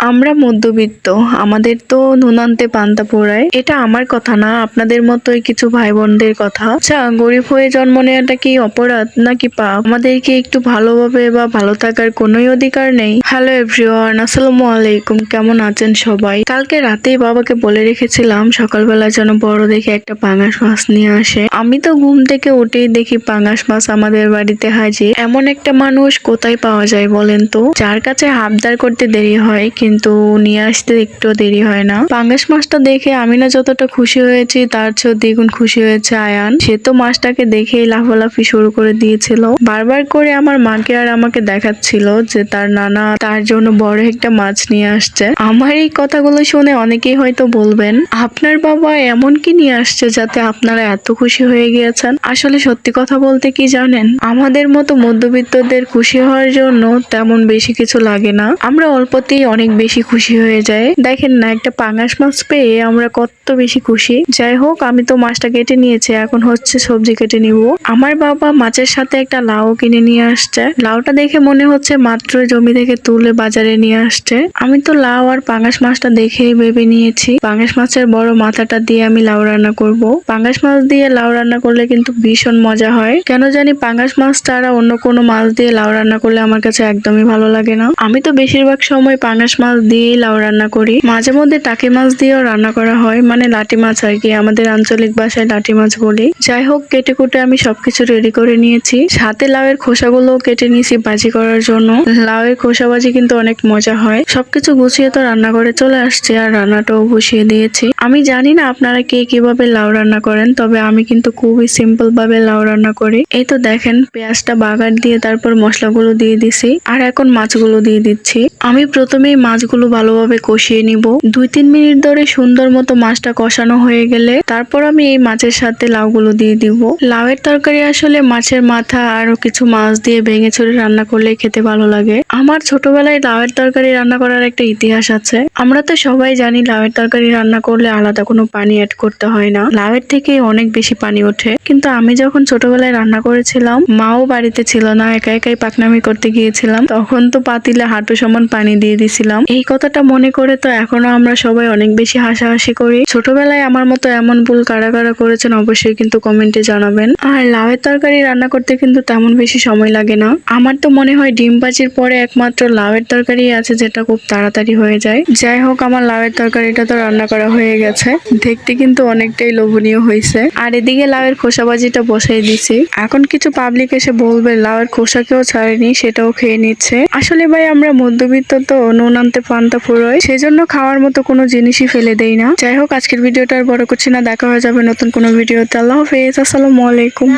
আমরা মধ্যবিত্ত, আমাদের তো নুনান্তে পান্তা পোড়ায়। এটা আমার কথা না, আপনাদের মতোই কিছু ভাই বোনদের কথা। আচ্ছা গরিব হয়ে জন্ম নেওয়াটা কি অপরাধ নাকি পাপ? আমাদেরকে একটু ভালোভাবে বা ভালো থাকার কোনোই অধিকার নেই। হ্যালো এভরিওয়ান, আসসালামু আলাইকুম। কেমন আছেন সবাই? কালকে রাতেই বাবাকে বলে রেখেছিলাম, সকালবেলা যেন বড় দেখে একটা পাঙাশ মাছ নিয়ে আসে। আমি তো ঘুম থেকে উঠেই দেখি পাঙাশ মাছ আমাদের বাড়িতে হাজির। এমন একটা মানুষ কোথায় পাওয়া যায় বলেন তো? যার কাছে আবদার করতে দেরি হয় কিন্তু নিয়ে আসতে একটু দেরি হয় না। পাঙ্গাস মাছটা দেখে আমি না যতটা খুশি হয়েছি, তার চেয়েও দ্বিগুণ খুশি হয়েছে আয়ান। সে তো মাছটাকে দেখেই লাফালাফি শুরু করে দিয়েছিল। বারবার করে আমার মাকে আর আমাকে দেখাচ্ছিল যে তার নানা তার জন্য বড় একটা মাছ নিয়ে আসছে। আমার এই কথাগুলো শুনে অনেকেই হয়তো বলবেন, আপনার বাবা এমন কি নিয়ে আসছে যাতে আপনারা এত খুশি হয়ে গিয়েছেন? আসলে সত্যি কথা বলতে কি জানেন? আমাদের মতো মধ্যবিত্তদের খুশি হওয়ার জন্য তেমন বেশি কিছু লাগে না। আমরা অল্পতেই অনেক বেশি খুশি হয়ে যায়। দেখেন না, একটা পাঙাশ মাছ পেয়ে আমরা কত বেশি খুশি। যাই হোক, আমি তো মাছটা কেটে নিয়েছি, এখন হচ্ছে সবজি কেটে নিব। আমার বাবা মাছের সাথে একটা লাউ কিনে নিয়ে আসছে। লাউটা দেখে মনে হচ্ছে মাত্র জমি থেকে তুলে বাজারে নিয়ে আসছে। আমি তো লাউ আর পাঙাশ মাছটা দেখেই ভেবে নিয়েছি। পাঙাশ মাছের বড় মাথাটা দিয়ে আমি লাউ রান্না করব। পাঙাশ মাছ দিয়ে লাউ রান্না করলে কিন্তু ভীষণ মজা হয়। কেন জানি পাঙাশ মাছ ছাড়া অন্য কোনো মাছ দিয়ে লাউ রান্না করলে আমার কাছে একদমই ভালো লাগে না। আমি তো বেশিরভাগ সময় পাঙাশ মাছ দিয়েই লাউ রান্না করি। মাঝে মধ্যে টাকি মাছ দিয়েও রান্না করা হয় মানে লাটি মাছ আর কি, আমাদের আঞ্চলিক ভাষায় লাটি মাছ বলি। যাই হোক, কেটে কুটে আমি সবকিছু রেডি করে নিয়েছি। সাথে লাউয়ের খোসাগুলো কেটে নিয়েছি ভাজি করার জন্য। লাউয়ের খোসা ভাজি কিন্তু অনেক মজা হয়। সবকিছু গুছিয়ে তো রান্না করে চলে আসছে আর রান্নাটাও বসিয়ে দিয়েছি। আমি জানি না আপনারা কে কীভাবে লাউ রান্না করেন, তবে আমি কিন্তু খুবই সিম্পল ভাবে লাউ রান্না করি। এই তো দেখেন, পেঁয়াজটা বাগার দিয়ে তারপর মশলাগুলো দিয়ে দিছি, আর এখন মাছগুলো দিয়ে দিচ্ছি। আমি প্রথমেই মাছগুলো ভালোভাবে কষিয়ে নিব। দুই তিন মিনিট ধরে সুন্দর মতো মাছটা কষানো হয়ে গেলে তারপর আমি এই মাছের সাথে লাউগুলো দিয়ে দিব। লাউয়ের তরকারি আসলে মাছের মাথা আরও কিছু মাছ দিয়ে ভেঙে ছড়ে রান্না করলে খেতে ভালো লাগে। আমার ছোটবেলায় লাউয়ের তরকারি রান্না করার একটা ইতিহাস আছে। আমরা তো সবাই জানি লাউয়ের তরকারি রান্না করলে আলাদা কোনো পানি অ্যাড করতে হয় না। লাউয়ের থেকে অনেক বেশি পানি ওঠে। কিন্তু আমি যখন ছোটবেলায় রান্না করেছিলাম, মাও বাড়িতে ছিল না, একা একাই পাকনামি করতে গিয়েছিলাম, তখন তো পাতিলে হাঁটু সমান পানি দিয়ে দিছিলাম। এই কথাটা মনে করে তো এখনও আমরা সবাই অনেক বেশি হাসাহাসি করি। ছোটবেলায় আমার মতো এমন ভুল কারা কারা করেছেন অবশ্যই কিন্তু কমেন্টে জানাবেন। আর লাউয়ের তরকারি রান্না করতে কিন্তু তেমন বেশি সময় লাগে না। আমার তো মনে হয় ডিম ভাজির পরে একমাত্র লাউয়ের তরকারি আছে যেটা খুব তাড়াতাড়ি হয়ে যায়। যাই হোক, আমার লাউয়ের তরকারিটা তো রান্না করা হয়ে গেছে। দেখতে কিন্তু অনেকটাই লোভনীয় হয়েছে। আর এদিকে লাউয়ের খোসা ভাজিটা বসাই দিছি এখন কিছু পাবলিক এসে বলবে, লাউয়ের খোসা কেউ ছাড়েনি, সেটাও খেয়ে নিচ্ছে। আসলে ভাই, আমরা মধ্যবিত্ত তো নুন পান্তা ফুরোয়। সেজন্য খাওয়ার মতো কোনো জিনিসই ফেলে দেই না। যাই হোক, আজকের ভিডিওটা আর বড় করছি না। দেখা হয়ে যাবে নতুন কোনো ভিডিওতে। আল্লাহ হাফেজ। আসসালামু আলাইকুম।